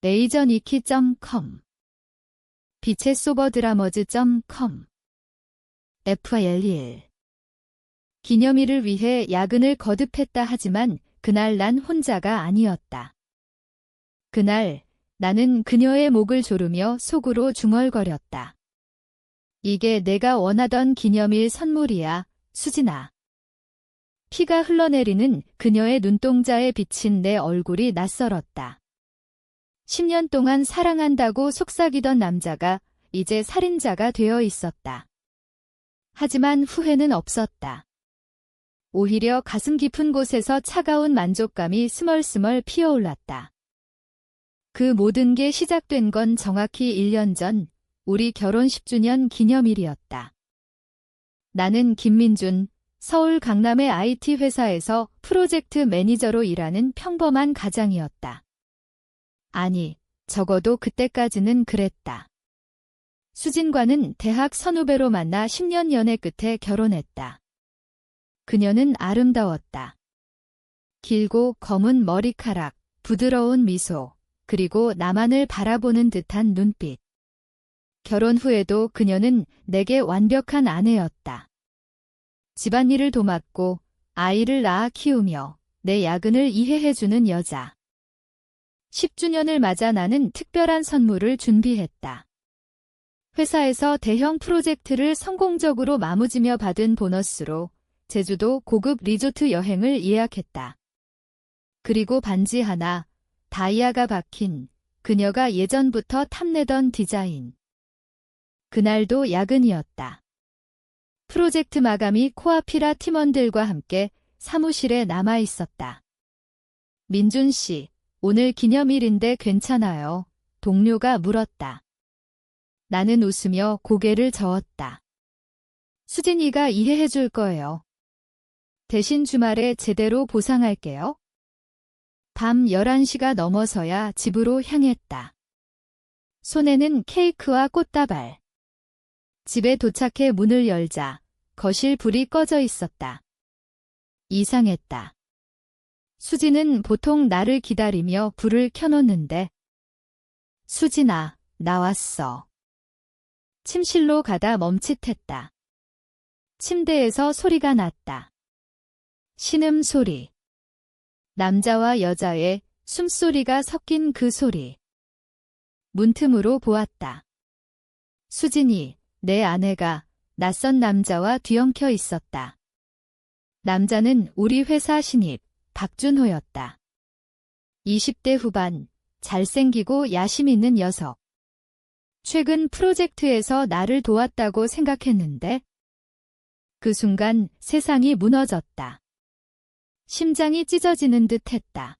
레이저니키.com 빛의 소버 드라머즈.com FL1 기념일을 위해 야근을 거듭했다 하지만 그날 난 혼자가 아니었다. 그날 나는 그녀의 목을 조르며 속으로 중얼거렸다. 이게 내가 원하던 기념일 선물이야, 수진아. 피가 흘러내리는 그녀의 눈동자에 비친 내 얼굴이 낯설었다. 10년 동안 사랑한다고 속삭이던 남자가 이제 살인자가 되어 있었다. 하지만 후회는 없었다. 오히려 가슴 깊은 곳에서 차가운 만족감이 스멀스멀 피어올랐다. 그 모든 게 시작된 건 정확히 1년 전 우리 결혼 10주년 기념일이었다. 나는 김민준, 서울 강남의 IT 회사에서 프로젝트 매니저로 일하는 평범한 가장이었다. 아니, 적어도 그때까지는 그랬다. 수진과는 대학 선후배로 만나 10년 연애 끝에 결혼했다. 그녀는 아름다웠다. 길고 검은 머리카락, 부드러운 미소, 그리고 나만을 바라보는 듯한 눈빛. 결혼 후에도 그녀는 내게 완벽한 아내였다. 집안일을 도맡고 아이를 낳아 키우며 내 야근을 이해해주는 여자. 10주년을 맞아 나는 특별한 선물을 준비했다. 회사에서 대형 프로젝트를 성공적으로 마무지며 받은 보너스로 제주도 고급 리조트 여행을 예약했다. 그리고 반지 하나, 다이아가 박힌 그녀가 예전부터 탐내던 디자인. 그날도 야근이었다. 프로젝트 마감이 코아피라 팀원들과 함께 사무실에 남아 있었다. 민준 씨, 오늘 기념일인데 괜찮아요. 동료가 물었다. 나는 웃으며 고개를 저었다. 수진이가 이해해 줄 거예요. 대신 주말에 제대로 보상할게요. 밤 11시가 넘어서야 집으로 향했다. 손에는 케이크와 꽃다발. 집에 도착해 문을 열자 거실 불이 꺼져 있었다. 이상했다. 수진은 보통 나를 기다리며 불을 켜놓는데 수진아, 나왔어. 침실로 가다 멈칫했다. 침대에서 소리가 났다. 신음 소리. 남자와 여자의 숨소리가 섞인 그 소리. 문틈으로 보았다. 수진이, 내 아내가 낯선 남자와 뒤엉켜 있었다. 남자는 우리 회사 신입, 박준호였다. 20대 후반, 잘생기고 야심 있는 녀석. 최근 프로젝트에서 나를 도왔다고 생각했는데 그 순간 세상이 무너졌다. 심장이 찢어지는 듯 했다.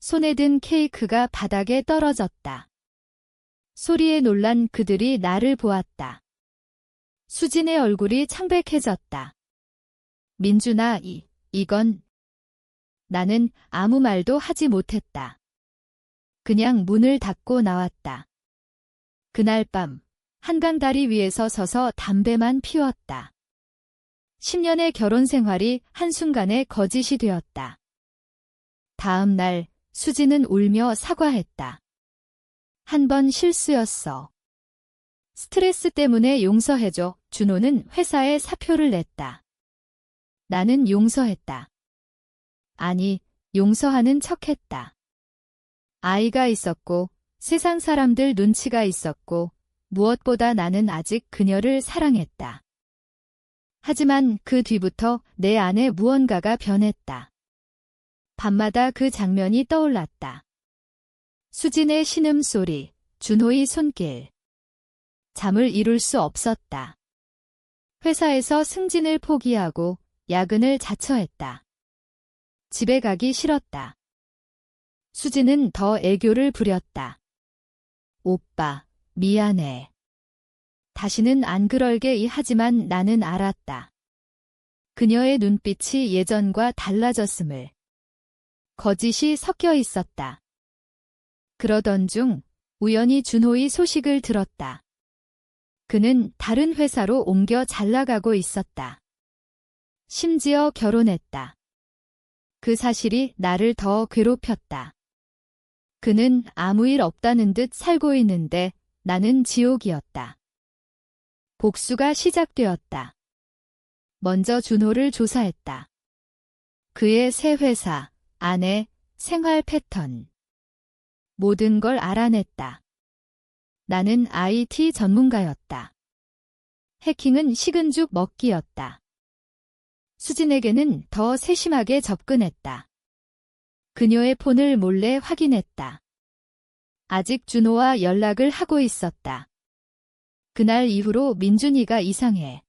손에 든 케이크가 바닥에 떨어졌다. 소리에 놀란 그들이 나를 보았다. 수진의 얼굴이 창백해졌다. 민준아, 이, 이건 나는 아무 말도 하지 못했다. 그냥 문을 닫고 나왔다. 그날 밤 한강 다리 위에서 서서 담배만 피웠다. 10년의 결혼 생활이 한순간에 거짓이 되었다. 다음 날 수지는 울며 사과했다. 한 번 실수였어. 스트레스 때문에 용서해줘. 준호는 회사에 사표를 냈다. 나는 용서했다. 아니, 용서하는 척 했다. 아이가 있었고 세상 사람들 눈치가 있었고 무엇보다 나는 아직 그녀를 사랑했다. 하지만 그 뒤부터 내 안에 무언가가 변했다. 밤마다 그 장면이 떠올랐다. 수진의 신음소리, 준호의 손길. 잠을 이룰 수 없었다. 회사에서 승진을 포기하고 야근을 자처했다. 집에 가기 싫었다. 수지는 더 애교를 부렸다. 오빠, 미안해. 다시는 안 그럴게 하지만 나는 알았다. 그녀의 눈빛이 예전과 달라졌음을. 거짓이 섞여 있었다. 그러던 중 우연히 준호의 소식을 들었다. 그는 다른 회사로 옮겨 잘 나가고 있었다. 심지어 결혼했다. 그 사실이 나를 더 괴롭혔다. 그는 아무 일 없다는 듯 살고 있는데 나는 지옥이었다. 복수가 시작되었다. 먼저 준호를 조사했다. 그의 새 회사, 아내, 생활 패턴. 모든 걸 알아냈다. 나는 IT 전문가였다. 해킹은 식은 죽 먹기였다. 수진에게는 더 세심하게 접근했다. 그녀의 폰을 몰래 확인했다. 아직 준호와 연락을 하고 있었다. 그날 이후로 민준이가 이상해.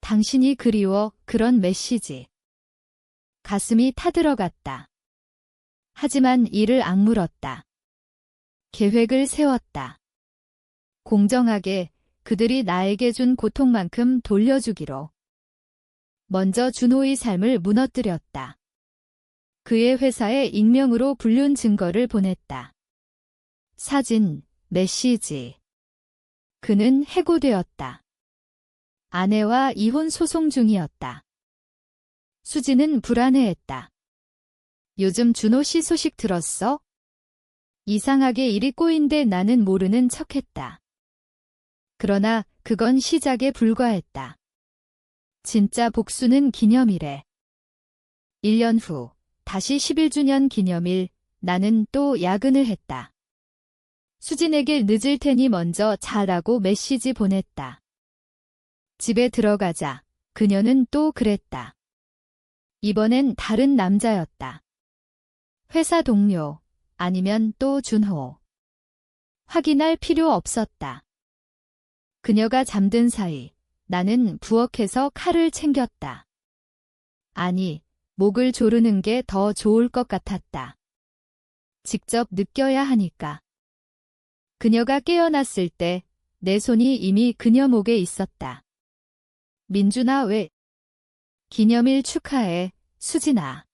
당신이 그리워 그런 메시지. 가슴이 타들어갔다. 하지만 이를 악물었다. 계획을 세웠다. 공정하게 그들이 나에게 준 고통만큼 돌려주기로. 먼저 준호의 삶을 무너뜨렸다. 그의 회사에 익명으로 불륜 증거를 보냈다. 사진, 메시지. 그는 해고되었다. 아내와 이혼 소송 중이었다. 수지는 불안해했다. 요즘 준호 씨 소식 들었어? 이상하게 일이 꼬인데 나는 모르는 척했다. 그러나 그건 시작에 불과했다. 진짜 복수는 기념일에. 1년 후, 다시 11주년 기념일, 나는 또 야근을 했다. 수진에게 늦을 테니 먼저 자라고 메시지 보냈다. 집에 들어가자 그녀는 또 그랬다. 이번엔 다른 남자였다. 회사 동료, 아니면 또 준호. 확인할 필요 없었다. 그녀가 잠든 사이 나는 부엌에서 칼을 챙겼다. 아니, 목을 조르는 게 더 좋을 것 같았다. 직접 느껴야 하니까. 그녀가 깨어났을 때 내 손이 이미 그녀 목에 있었다. 민준아 왜? 기념일 축하해, 수진아.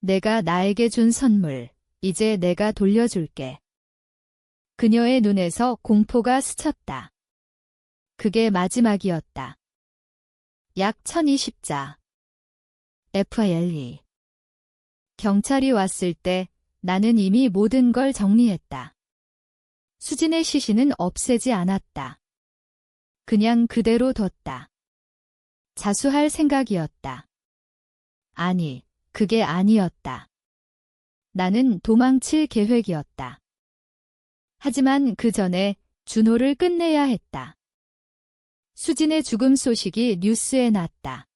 내가 나에게 준 선물, 이제 내가 돌려줄게. 그녀의 눈에서 공포가 스쳤다. 그게 마지막이었다. 약 1020자. FLE. 경찰이 왔을 때 나는 이미 모든 걸 정리했다. 수진의 시신은 없애지 않았다. 그냥 그대로 뒀다. 자수할 생각이었다. 아니, 그게 아니었다. 나는 도망칠 계획이었다. 하지만 그 전에 준호를 끝내야 했다. 수진의 죽음 소식이 뉴스에 났다.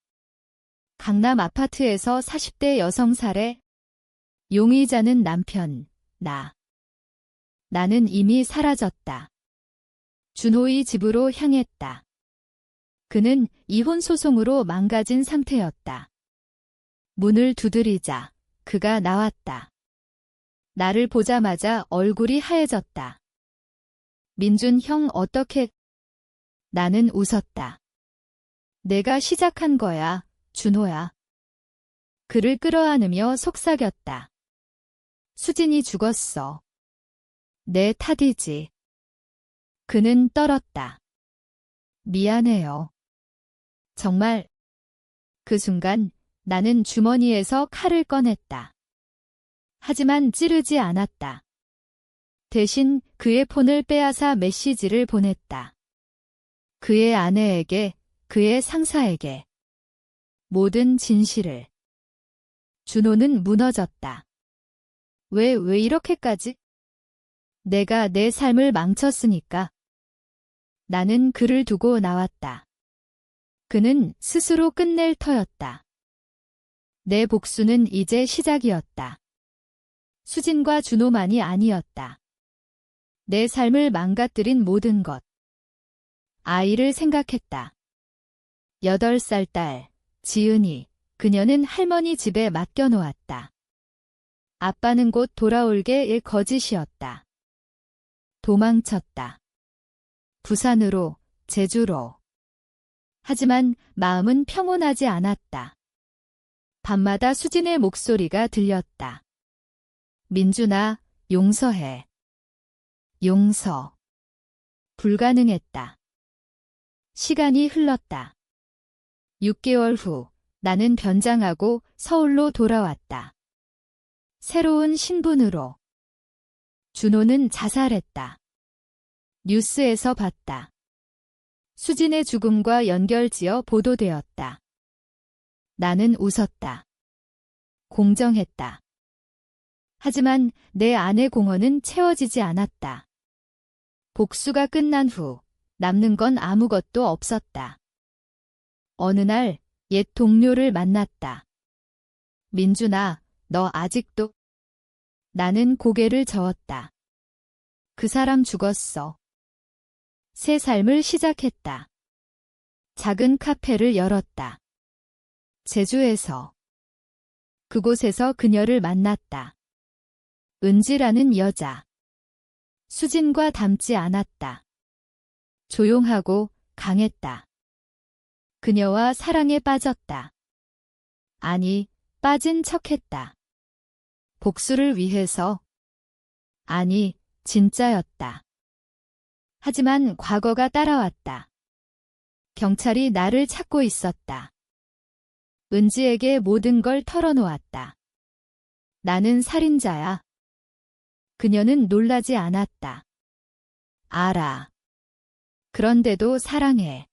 강남 아파트에서 40대 여성 살해, 용의자는 남편, 나. 나는 이미 사라졌다. 준호의 집으로 향했다. 그는 이혼 소송으로 망가진 상태였다. 문을 두드리자 그가 나왔다. 나를 보자마자 얼굴이 하얘졌다. 민준 형 어떻게? 나는 웃었다. 내가 시작한 거야, 준호야. 그를 끌어안으며 속삭였다. 수진이 죽었어. 내 탓이지. 그는 떨었다. 미안해요. 정말. 그 순간 나는 주머니에서 칼을 꺼냈다. 하지만 찌르지 않았다. 대신 그의 폰을 빼앗아 메시지를 보냈다. 그의 아내에게, 그의 상사에게. 모든 진실을. 준호는 무너졌다. 왜, 왜 이렇게까지? 내가 내 삶을 망쳤으니까. 나는 그를 두고 나왔다. 그는 스스로 끝낼 터였다. 내 복수는 이제 시작이었다. 수진과 준호만이 아니었다. 내 삶을 망가뜨린 모든 것. 아이를 생각했다. 여덟 살 딸, 지은이, 그녀는 할머니 집에 맡겨놓았다. 아빠는 곧 돌아올 게 일 거짓이었다. 도망쳤다. 부산으로, 제주로. 하지만 마음은 평온하지 않았다. 밤마다 수진의 목소리가 들렸다. 민준아, 용서해. 용서. 불가능했다. 시간이 흘렀다. 6개월 후 나는 변장하고 서울로 돌아왔다. 새로운 신분으로. 준호는 자살했다. 뉴스에서 봤다. 수진의 죽음과 연결지어 보도되었다. 나는 웃었다. 공정했다. 하지만 내 안의 공허는 채워지지 않았다. 복수가 끝난 후 남는 건 아무것도 없었다. 어느 날 옛 동료를 만났다. 민준아, 너 아직도? 나는 고개를 저었다. 그 사람 죽었어. 새 삶을 시작했다. 작은 카페를 열었다. 제주에서. 그곳에서 그녀를 만났다. 은지라는 여자. 수진과 닮지 않았다. 조용하고 강했다. 그녀와 사랑에 빠졌다. 아니, 빠진 척했다. 복수를 위해서. 아니, 진짜였다. 하지만 과거가 따라왔다. 경찰이 나를 찾고 있었다. 은지에게 모든 걸 털어놓았다. 나는 살인자야. 그녀는 놀라지 않았다. 알아. 그런데도 사랑해.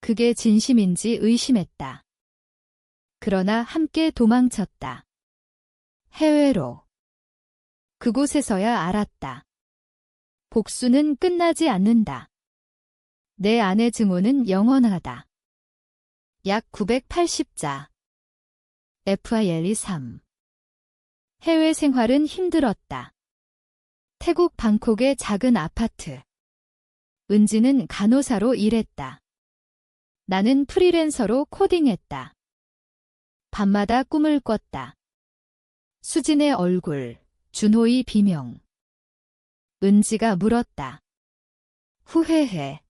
그게 진심인지 의심했다. 그러나 함께 도망쳤다. 해외로. 그곳에서야 알았다. 복수는 끝나지 않는다. 내 안의 증오는 영원하다. 약 980자. FILE 3. 해외 생활은 힘들었다. 태국 방콕의 작은 아파트. 은지는 간호사로 일했다. 나는 프리랜서로 코딩했다. 밤마다 꿈을 꿨다. 수진의 얼굴, 준호의 비명. 은지가 물었다. 후회해.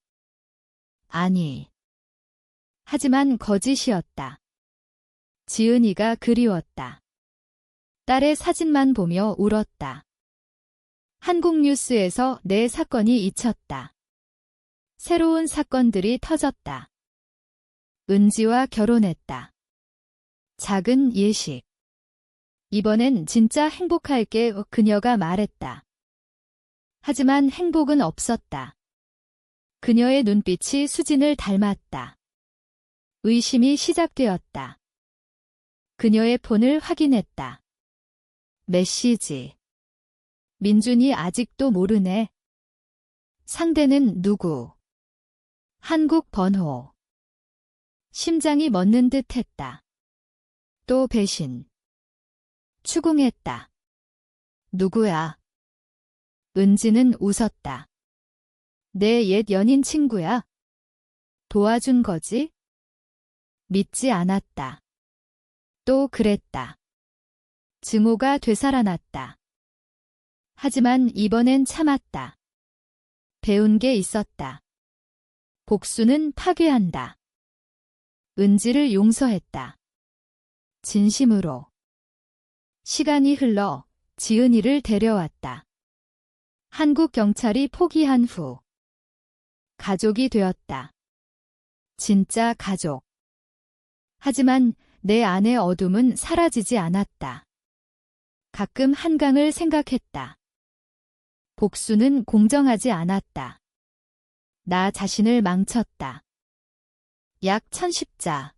아니. 하지만 거짓이었다. 지은이가 그리웠다. 딸의 사진만 보며 울었다. 한국 뉴스에서 내 사건이 잊혔다. 새로운 사건들이 터졌다. 은지와 결혼했다. 작은 예식. 이번엔 진짜 행복할게 그녀가 말했다. 하지만 행복은 없었다. 그녀의 눈빛이 수진을 닮았다. 의심이 시작되었다. 그녀의 폰을 확인했다. 메시지. 민준이 아직도 모르네. 상대는 누구? 한국 번호. 심장이 멎는 듯 했다. 또 배신. 추궁했다. 누구야? 은지는 웃었다. 내 옛 연인 친구야. 도와준 거지? 믿지 않았다. 또 그랬다. 증오가 되살아났다. 하지만 이번엔 참았다. 배운 게 있었다. 복수는 파괴한다. 은지를 용서했다. 진심으로. 시간이 흘러 지은이를 데려왔다. 한국 경찰이 포기한 후 가족이 되었다. 진짜 가족. 하지만 내 안의 어둠은 사라지지 않았다. 가끔 한강을 생각했다. 복수는 공정하지 않았다. 나 자신을 망쳤다. 약 1010자.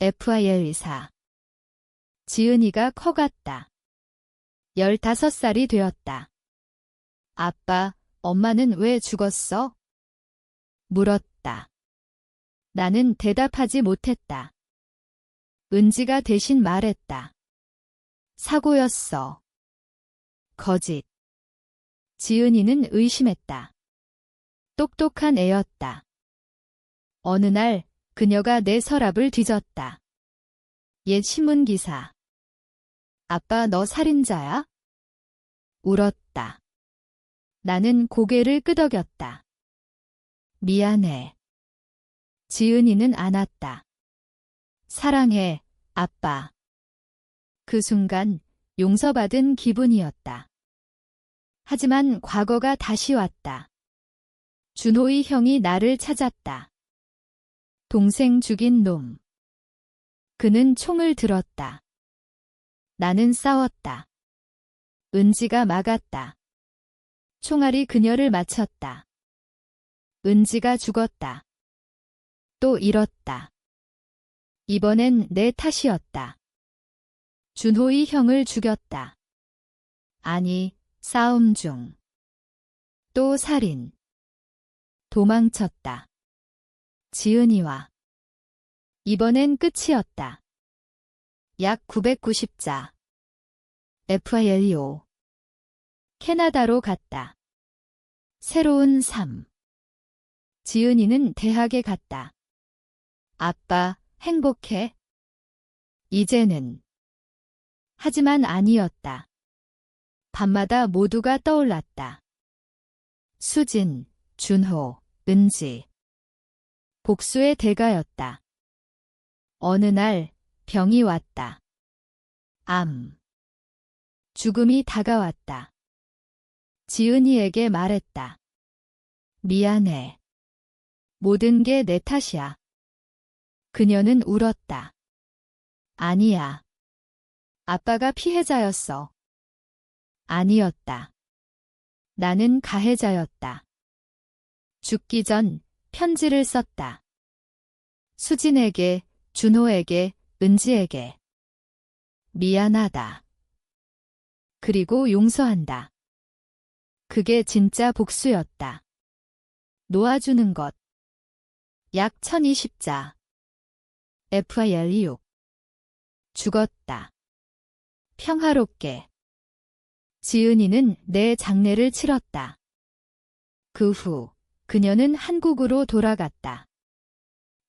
FIL 의사. 지은이가 커갔다. 15살이 되었다. 아빠, 엄마는 왜 죽었어? 물었다. 나는 대답하지 못했다. 은지가 대신 말했다. 사고였어. 거짓. 지은이는 의심했다. 똑똑한 애였다. 어느 날 그녀가 내 서랍을 뒤졌다. 옛 신문 기사. 아빠 너 살인자야? 울었다. 나는 고개를 끄덕였다. 미안해. 지은이는 안았다. 사랑해, 아빠. 그 순간 용서받은 기분이었다. 하지만 과거가 다시 왔다. 준호의 형이 나를 찾았다. 동생 죽인 놈. 그는 총을 들었다. 나는 싸웠다. 은지가 막았다. 총알이 그녀를 맞췄다. 은지가 죽었다. 또 잃었다. 이번엔 내 탓이었다. 준호의 형을 죽였다. 아니, 싸움 중. 또 살인. 도망쳤다. 지은이와. 이번엔 끝이었다. 약 990자. FILO. 캐나다로 갔다. 새로운 삶. 지은이는 대학에 갔다. 아빠, 행복해? 이제는. 하지만 아니었다. 밤마다 모두가 떠올랐다. 수진, 준호, 은지. 복수의 대가였다. 어느 날 병이 왔다. 암. 죽음이 다가왔다. 지은이에게 말했다. 미안해. 모든 게 내 탓이야. 그녀는 울었다. 아니야. 아빠가 피해자였어. 아니었다. 나는 가해자였다. 죽기 전 편지를 썼다. 수진에게, 준호에게, 은지에게. 미안하다. 그리고 용서한다. 그게 진짜 복수였다. 놓아주는 것. 약 1020자. FIL6. 죽었다. 평화롭게. 지은이는 내 장례를 치렀다. 그 후, 그녀는 한국으로 돌아갔다.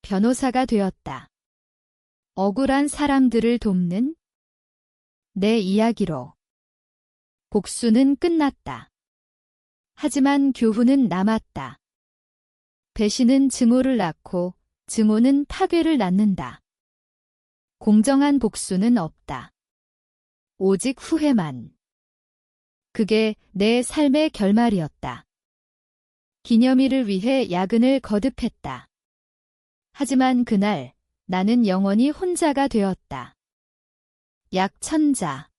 변호사가 되었다. 억울한 사람들을 돕는 내 이야기로. 복수는 끝났다. 하지만 교훈은 남았다. 배신은 증오를 낳고 증오는 파괴를 낳는다. 공정한 복수는 없다. 오직 후회만. 그게 내 삶의 결말이었다. 기념일을 위해 야근을 거듭했다. 하지만 그날 나는 영원히 혼자가 되었다. 약 천자.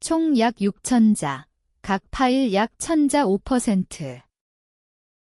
총 약 6천자. 각 파일 약 천자 5%.